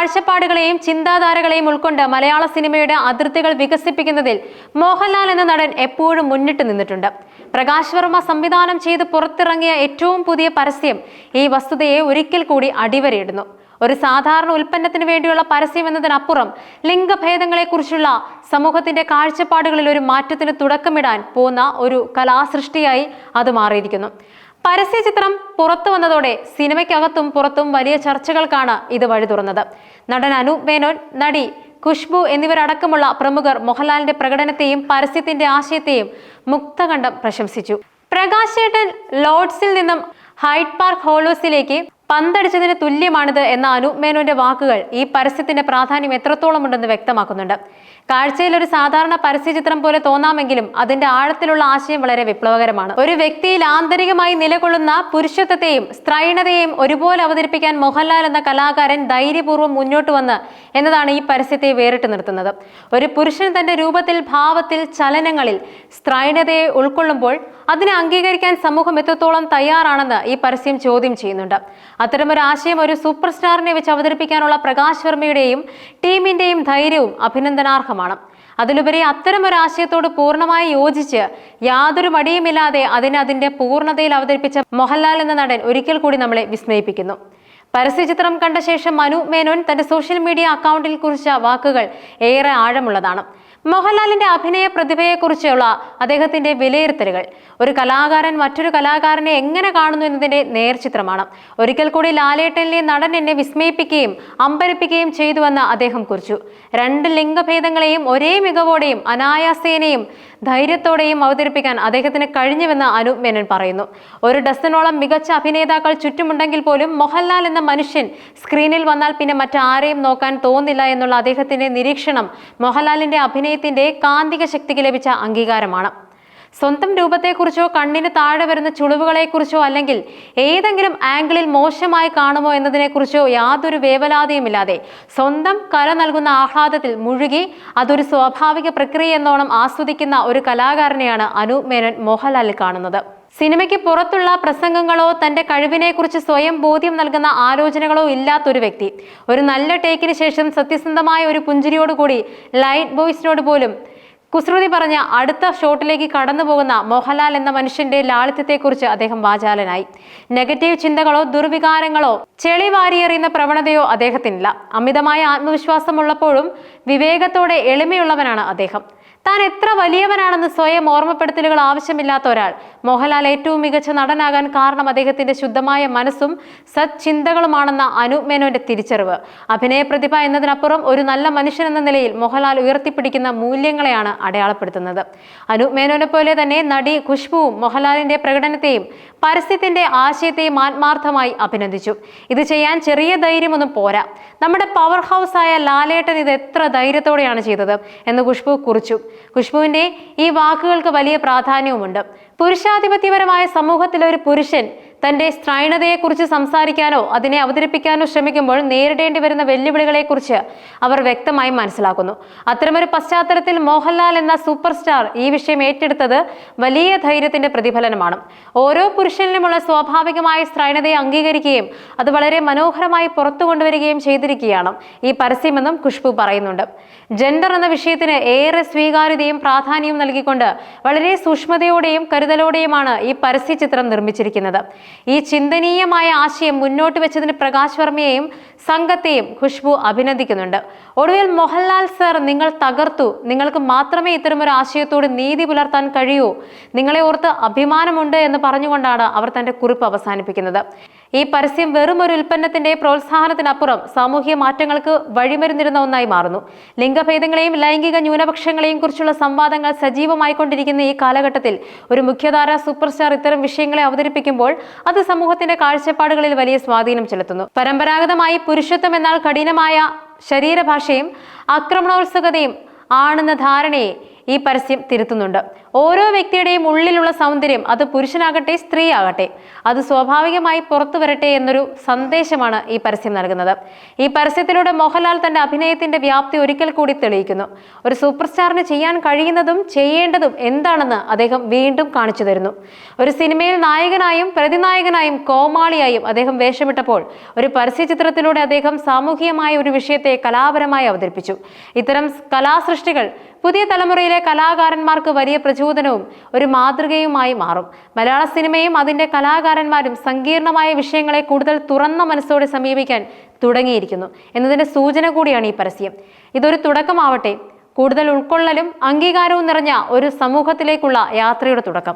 കാഴ്ചപ്പാടുകളെയും ചിന്താധാരകളെയും ഉൾക്കൊണ്ട് മലയാള സിനിമയുടെ അതിർത്തികൾ വികസിപ്പിക്കുന്നതിൽ മോഹൻലാൽ എന്ന നടൻ എപ്പോഴും മുന്നിട്ട് നിന്നിട്ടുണ്ട്. പ്രകാശ് വർമ്മ സംവിധാനം ചെയ്ത് പുറത്തിറങ്ങിയ ഏറ്റവും പുതിയ പരസ്യം ഈ വസ്തുതയെ ഒരിക്കൽ കൂടി അടിവരയിടുന്നു. ഒരു സാധാരണ ഉൽപ്പന്നത്തിന് വേണ്ടിയുള്ള പരസ്യം എന്നതിനപ്പുറം ലിംഗഭേദങ്ങളെക്കുറിച്ചുള്ള സമൂഹത്തിന്റെ കാഴ്ചപ്പാടുകളിൽ ഒരു മാറ്റത്തിന് തുടക്കമിടാൻ പോകുന്ന ഒരു കലാസൃഷ്ടിയായി അത് മാറിയിരിക്കുന്നു. പരസ്യചിത്രം പുറത്തു വന്നതോടെ സിനിമയ്ക്കകത്തും പുറത്തും വലിയ ചർച്ചകൾക്കാണ് ഇത് വഴി തുറന്നത്. നടൻ അനൂപ് മേനോൻ നടി ഖുഷ്ബു എന്നിവരടക്കമുള്ള പ്രമുഖർ മോഹൻലാലിന്റെ പ്രകടനത്തെയും പരസ്യത്തിന്റെ ആശയത്തെയും മുക്തകണ്ഠം പ്രശംസിച്ചു. പ്രകാശേട്ടൻ ലോഡ്സിൽ നിന്നും ഹൈഡ് പാർക്ക് ഹോളോസിലേക്ക് പന്തടിച്ചതിന് തുല്യമാണിത് എന്ന അനൂപ് മേനോന്റെ വാക്കുകൾ ഈ പരസ്യത്തിന്റെ പ്രാധാന്യം എത്രത്തോളം ഉണ്ടെന്ന് വ്യക്തമാക്കുന്നുണ്ട്. കാഴ്ചയിൽ ഒരു സാധാരണ പരസ്യചിത്രം പോലെ തോന്നാമെങ്കിലും അതിന്റെ ആഴത്തിലുള്ള ആശയം വളരെ വിപ്ലവകരമാണ്. ഒരു വ്യക്തിയിൽ ആന്തരികമായി നിലകൊള്ളുന്ന പുരുഷത്വത്തെയും സ്ത്രൈണതയെയും ഒരുപോലെ അവതരിപ്പിക്കാൻ മോഹൻലാൽ എന്ന കലാകാരൻ ധൈര്യപൂർവം മുന്നോട്ട് വന്ന് എന്നതാണ് ഈ പരസ്യത്തെ വേറിട്ട് നിർത്തുന്നത്. ഒരു പുരുഷൻ തന്റെ രൂപത്തിൽ ഭാവത്തിൽ ചലനങ്ങളിൽ സ്ത്രൈണതയെ ഉൾക്കൊള്ളുമ്പോൾ അതിനെ അംഗീകരിക്കാൻ സമൂഹം എത്രത്തോളം തയ്യാറാണെന്ന് ഈ പരസ്യം ചോദ്യം ചെയ്യുന്നുണ്ട്. അത്തരമൊരു ആശയം ഒരു സൂപ്പർ സ്റ്റാറിനെ വെച്ച് അവതരിപ്പിക്കാനുള്ള പ്രകാശ് വർമ്മയുടെയും ടീമിന്റെയും ധൈര്യവും അഭിനന്ദനാർഹമാണ്. അതിലുപരി അത്തരമൊരു ആശയത്തോട് പൂർണമായി യോജിച്ച് യാതൊരു മടിയുമില്ലാതെ അതിനെ അതിന്റെ പൂർണതയിൽ അവതരിപ്പിച്ച മോഹൻലാൽ എന്ന നടൻ ഒരിക്കൽ കൂടി നമ്മളെ വിസ്മയിപ്പിക്കുന്നു. പരസ്യചിത്രം കണ്ട ശേഷം മനു മേനോൻ തന്റെ സോഷ്യൽ മീഡിയ അക്കൗണ്ടിൽ കുറിച്ച വാക്കുകൾ ഏറെ ആഴമുള്ളതാണ്. മോഹൻലാലിന്റെ അഭിനയ പ്രതിഭയെക്കുറിച്ചുള്ള അദ്ദേഹത്തിന്റെ വിലയിരുത്തലുകൾ. ഒരു കലാകാരൻ മറ്റൊരു കലാകാരനെ എങ്ങനെ കാണുന്നു എന്നതിന്റെ നേർചിത്രമാണ് ഒരിക്കൽ കൂടി ലാലേട്ടനിലെ നടൻ എന്നെ വിസ്മയിപ്പിക്കുകയും അമ്പരപ്പിക്കുകയും ചെയ്തുവെന്ന് അദ്ദേഹം കുറിച്ചു. രണ്ട് ലിംഗഭേദങ്ങളെയും ഒരേ മികവോടെയും അനായാസേനയും ധൈര്യത്തോടെയും അവതരിപ്പിക്കാൻ അദ്ദേഹത്തിന് കഴിഞ്ഞുവെന്ന് അനൂപ് മേനൻ പറയുന്നു. ഒരു ഡസനോളം മികച്ച അഭിനേതാക്കൾ ചുറ്റുമുണ്ടെങ്കിൽ പോലും മോഹൻലാൽ എന്ന മനുഷ്യൻ സ്ക്രീനിൽ വന്നാൽ പിന്നെ മറ്റാരെയും നോക്കാൻ തോന്നില്ല എന്നുള്ള അദ്ദേഹത്തിന്റെ നിരീക്ഷണം മോഹൻലാലിന്റെ അഭിനയത്തിന്റെ കാന്തിക ശക്തിക്ക് ലഭിച്ച അംഗീകാരമാണ്. സ്വന്തം രൂപത്തെക്കുറിച്ചോ കണ്ണിന് താഴെ വരുന്ന ചുളിവുകളെക്കുറിച്ചോ അല്ലെങ്കിൽ ഏതെങ്കിലും ആംഗിളിൽ മോശമായി കാണുമോ എന്നതിനെക്കുറിച്ചോ യാതൊരു വേവലാതിയുമില്ലാതെ സ്വന്തം കല നൽകുന്ന ആഹ്ലാദത്തിൽ മുഴുകി അതൊരു സ്വാഭാവിക പ്രക്രിയ എന്നോണം ആസ്വദിക്കുന്ന ഒരു കലാകാരനെയാണ് അനൂപ് മേനൻ മോഹൻലാലിൽ കാണുന്നത്. സിനിമയ്ക്ക് പുറത്തുള്ള പ്രസംഗങ്ങളോ തന്റെ കഴിവിനെക്കുറിച്ച് സ്വയം ബോധ്യം നൽകുന്ന ആലോചനകളോ ഇല്ലാത്തൊരു വ്യക്തി. ഒരു നല്ല ടേക്കിന് ശേഷം സത്യസന്ധമായ ഒരു പുഞ്ചിരിയോടുകൂടി ലൈറ്റ് ബോയ്സിനോട് പോലും കുസൃതി പറഞ്ഞ അടുത്ത ഷോട്ടിലേക്ക് കടന്നു പോകുന്ന മോഹൻലാൽ എന്ന മനുഷ്യന്റെ ലാളിത്യത്തെക്കുറിച്ച് അദ്ദേഹം വാചാലനായി. നെഗറ്റീവ് ചിന്തകളോ ദുർവികാരങ്ങളോ ചെളി വാരിയെറിയുന്ന പ്രവണതയോ അദ്ദേഹത്തിനില്ല. അമിതമായ ആത്മവിശ്വാസമുള്ളപ്പോഴും വിവേകത്തോടെ എളിമയുള്ളവനാണ് അദ്ദേഹം. താൻ എത്ര വലിയവനാണെന്ന് സ്വയം ഓർമ്മപ്പെടുത്തലുകൾ ആവശ്യമില്ലാത്ത ഒരാൾ. മോഹൻലാൽ ഏറ്റവും മികച്ച നടനാകാൻ കാരണം അദ്ദേഹത്തിന്റെ ശുദ്ധമായ മനസ്സും സത്ചിന്തകളുമാണെന്ന അനൂപ് മേനോന്റെ തിരിച്ചറിവ്. അഭിനയ പ്രതിഭ എന്നതിനപ്പുറം ഒരു നല്ല മനുഷ്യൻ എന്ന നിലയിൽ മോഹൻലാൽ ഉയർത്തിപ്പിടിക്കുന്ന മൂല്യങ്ങളെയാണ് അടയാളപ്പെടുത്തുന്നത്. അനൂപ് മേനോനെ പോലെ തന്നെ നടി ഖുഷ്ബുവും മോഹൻലാലിന്റെ പ്രകടനത്തെയും പരസ്യത്തിന്റെ ആശയത്തെയും ആത്മാർത്ഥമായി അഭിനന്ദിച്ചു. ഇത് ചെയ്യാൻ ചെറിയ ധൈര്യമൊന്നും പോരാ. നമ്മുടെ പവർ ഹൗസ് ആയ ലാലേട്ടൻ ഇത് എത്ര ധൈര്യത്തോടെയാണ് ചെയ്തത് എന്ന് ഖുഷ്ബു കുറിച്ചു. ഖുഷ്ബുവിന്റെ ഈ വാക്കുകൾക്ക് വലിയ പ്രാധാന്യവുമുണ്ട്. പുരുഷാധിപത്യപരമായ സമൂഹത്തിലെ ഒരു പുരുഷൻ തന്റെ സ്ത്രൈണതയെക്കുറിച്ച് സംസാരിക്കാനോ അതിനെ അവതരിപ്പിക്കാനോ ശ്രമിക്കുമ്പോൾ നേരിടേണ്ടി വരുന്ന വെല്ലുവിളികളെക്കുറിച്ച് അവർ വ്യക്തമായി മനസ്സിലാക്കുന്നു. അത്തരമൊരു പശ്ചാത്തലത്തിൽ മോഹൻലാൽ എന്ന സൂപ്പർ സ്റ്റാർ ഈ വിഷയം ഏറ്റെടുത്തത് വലിയ ധൈര്യത്തിന്റെ പ്രതിഫലനമാണ്. ഓരോ പുരുഷനിലുമുള്ള സ്വാഭാവികമായ സ്ത്രൈണതയെ അംഗീകരിക്കുകയും അത് വളരെ മനോഹരമായി പുറത്തു കൊണ്ടുവരികയും ചെയ്തിരിക്കുകയാണ് ഈ പരസ്യമെന്നും ഖുഷ്ബു പറയുന്നുണ്ട്. ജെൻഡർ എന്ന വിഷയത്തിന് ഏറെ സ്വീകാര്യതയും പ്രാധാന്യവും നൽകിക്കൊണ്ട് വളരെ സൂക്ഷ്മതയോടെയും കരുതലോടെയുമാണ് ഈ പരസ്യ ചിത്രം നിർമ്മിച്ചിരിക്കുന്നത്. ഈ ചിന്തനീയമായ ആശയം മുന്നോട്ട് വെച്ചതിന് പ്രകാശ് വർമ്മയെയും സംഘത്തെയും ഖുഷ്ബു അഭിനന്ദിക്കുന്നുണ്ട്. ഒടുവിൽ മോഹൻലാൽ സർ നിങ്ങൾ തകർത്തു. നിങ്ങൾക്ക് മാത്രമേ ഇത്തരമൊരു ആശയത്തോട് നീതി പുലർത്താൻ കഴിയൂ. നിങ്ങളെ ഓർത്ത് അഭിമാനമുണ്ട് എന്ന് പറഞ്ഞുകൊണ്ടാണ് അവർ തന്റെ കുറിപ്പ് അവസാനിപ്പിക്കുന്നത്. ഈ പരസ്യം വെറും ഒരു ഉൽപ്പന്നത്തിന്റെ പ്രോത്സാഹനത്തിനപ്പുറം സാമൂഹ്യ മാറ്റങ്ങൾക്ക് വഴിമരുന്നിരുന്ന ഒന്നായി മാറുന്നു. ലിംഗഭേദങ്ങളെയും ലൈംഗിക ന്യൂനപക്ഷങ്ങളെയും കുറിച്ചുള്ള സംവാദങ്ങൾ സജീവമായിക്കൊണ്ടിരിക്കുന്ന ഈ കാലഘട്ടത്തിൽ ഒരു മുഖ്യധാര സൂപ്പർ സ്റ്റാർ ഇത്തരം വിഷയങ്ങളെ അവതരിപ്പിക്കുമ്പോൾ അത് സമൂഹത്തിന്റെ കാഴ്ചപ്പാടുകളിൽ വലിയ സ്വാധീനം ചെലുത്തുന്നു. പരമ്പരാഗതമായി പുരുഷത്വം എന്നാൽ കഠിനമായ ശരീരഭാഷയും ആക്രമണോത്സുകതയും ആണെന്ന ധാരണയെ ഈ പരസ്യം തിരുത്തുന്നുണ്ട്. ഓരോ വ്യക്തിയുടെയും ഉള്ളിലുള്ള സൗന്ദര്യം അത് പുരുഷനാകട്ടെ സ്ത്രീ ആകട്ടെ അത് സ്വാഭാവികമായി പുറത്തു വരട്ടെ എന്നൊരു സന്ദേശമാണ് ഈ പരസ്യം നൽകുന്നത്. ഈ പരസ്യത്തിലൂടെ മോഹൻലാൽ തന്റെ അഭിനയത്തിന്റെ വ്യാപ്തി ഒരിക്കൽ കൂടി തെളിയിക്കുന്നു. ഒരു സൂപ്പർ സ്റ്റാറിന് ചെയ്യാൻ കഴിയുന്നതും ചെയ്യേണ്ടതും എന്താണെന്ന് അദ്ദേഹം വീണ്ടും കാണിച്ചു തരുന്നു. ഒരു സിനിമയിൽ നായകനായും പ്രതിനായകനായും കോമാളിയായും അദ്ദേഹം വേഷമിട്ടപ്പോൾ ഒരു പരസ്യ ചിത്രത്തിലൂടെ അദ്ദേഹം സാമൂഹികമായ ഒരു വിഷയത്തെ കലാപരമായി അവതരിപ്പിച്ചു. ഇത്തരം കലാസൃഷ്ടികൾ പുതിയ തലമുറയിലെ കലാകാരന്മാർക്ക് വലിയ പ്രചോദനവും ഒരു മാതൃകയുമായി മാറും. മലയാള സിനിമയും അതിന്റെ കലാകാരന്മാരും സങ്കീർണമായ വിഷയങ്ങളെ കൂടുതൽ തുറന്ന മനസ്സോടെ സമീപിക്കാൻ തുടങ്ങിയിരിക്കുന്നു. എന്നതിന്റെ സൂചന കൂടിയാണ് ഈ പരസ്യം. ഇതൊരു തുടക്കമാവട്ടെ. കൂടുതൽ ഉൾക്കൊള്ളലും അംഗീകാരവും നിറഞ്ഞ ഒരു സമൂഹത്തിലേക്കുള്ള യാത്രയുടെ തുടക്കം.